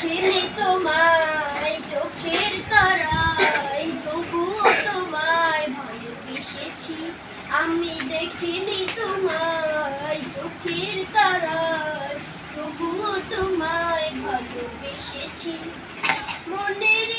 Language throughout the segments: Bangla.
ছিলে তোমায় চোখের তারায়, তবুও তোমায় ভালো এসেছি আমি দেখিনি তোমায় চোখের তারায়, তবুও তোমায় ভালো এসেছি মনের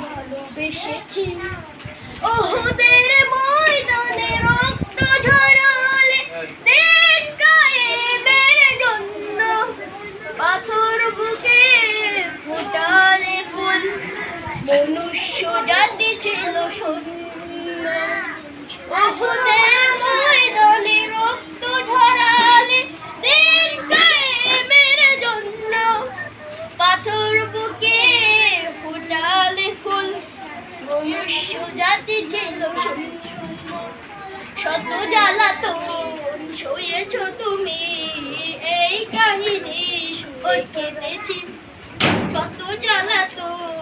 ভালোবেসেছি ওহুদের ময়দানে রক্ত ঝরালে দেশ কায়েমের পাথর বুকে ফোটালে ফুল মনুষ্য জাতি ছিল শূন্য। ওহুদের শত জ্বালাতন সয়েছ তুমি এই কাহিনী শুনে কেঁদেছি। কত জ্বালাতন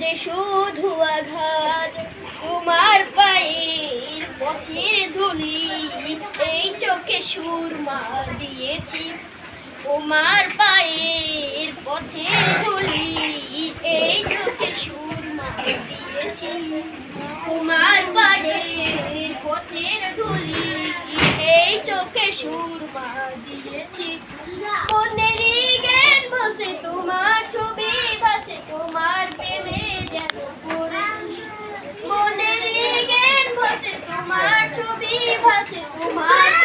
যে শুধু আঘাত, তোমার পায়ের পথের ধুলি, এই চোখে সুরমা দিয়েছি। তোমার পায়ের পথের ধুলি, এই চোখে সুরমা দিয়েছি। তোমার পায়ের পথের ধুলি, এই চোখে সুরমা 快醒，我们爱。